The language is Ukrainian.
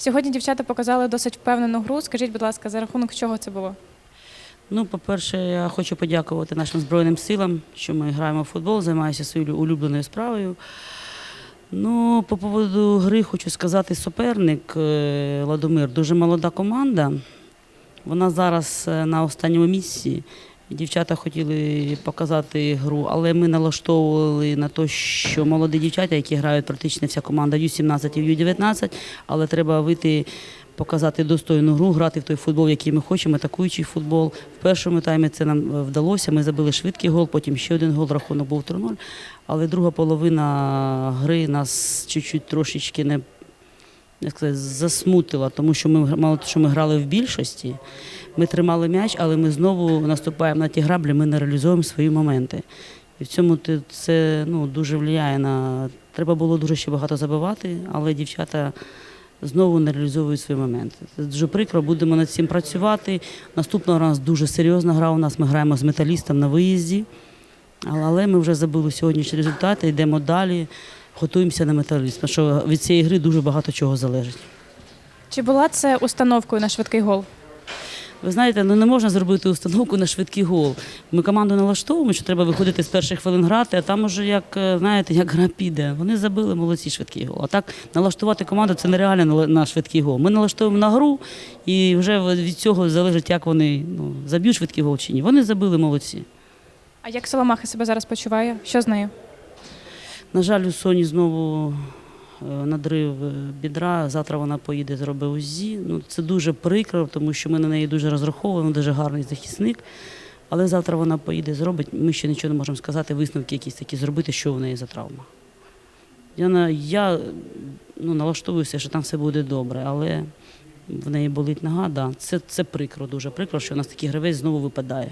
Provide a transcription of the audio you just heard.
Сьогодні дівчата показали досить впевнену гру. Скажіть, будь ласка, за рахунок чого це було? Ну, по-перше, я хочу подякувати нашим Збройним силам, що ми граємо в футбол, займаюся своєю улюбленою справою. Ну, по поводу гри хочу сказати, суперник е, Ладомир дуже молода команда. Вона зараз е, на останньому місці. Дівчата хотіли показати гру, але ми налаштовували на те, що молоді дівчата, які грають практично вся команда Ю-17 і Ю-19, але треба вийти, показати достойну гру, грати в той футбол, який ми хочемо, атакуючий футбол. В першому таймі це нам е, вдалося. Ми забили швидкий гол, потім ще один гол, рахунок був 3-0. Але друга половина гри нас чуть-чуть трошечки не як сказати, засмутила, тому що ми мало що ми грали в більшості. Ми тримали м'яч, але ми знову наступаємо на ті граблі, ми не реалізуємо свої моменти. І в цьому це ну, дуже впливає на. Треба було дуже ще багато забивати, але дівчата знову не реалізовують свої моменти. Це дуже прикро, будемо над цим працювати. Наступного разу дуже серйозна гра у нас. Ми граємо з металістом на виїзді. Але- ми вже забули сьогоднішні результати, йдемо далі, готуємося на металіст. Що від цієї гри дуже багато чого залежить. Чи була це установкою на швидкий гол? Ви знаєте, ну не можна зробити установку на швидкий гол. Ми команду налаштовуємо, що треба виходити з перших хвилин грати, а там уже як е, знаєте, як гра піде. Вони забили молодці швидкий гол. А так налаштувати команду це нереально на- швидкий гол. Ми налаштовуємо на гру, і вже від цього залежить, як вони ну, заб'ють швидкий гол чи ні. Вони забили молодці. А як Соломаха себе зараз почуває? Що з нею? На жаль, у Соні знову надрив е, бідра. Завтра вона поїде, зробить УЗІ. Ну, це дуже прикро, тому що ми на неї дуже розраховуємо, дуже гарний захисник. Але завтра вона поїде, зробить. Ми ще нічого не можемо сказати, висновки якісь такі зробити, що в неї за травма. Я, я ну, налаштовуюся, що там все буде добре, але в неї болить нога. Да. Це, це прикро, дуже прикро, що у нас такий гравець знову випадає.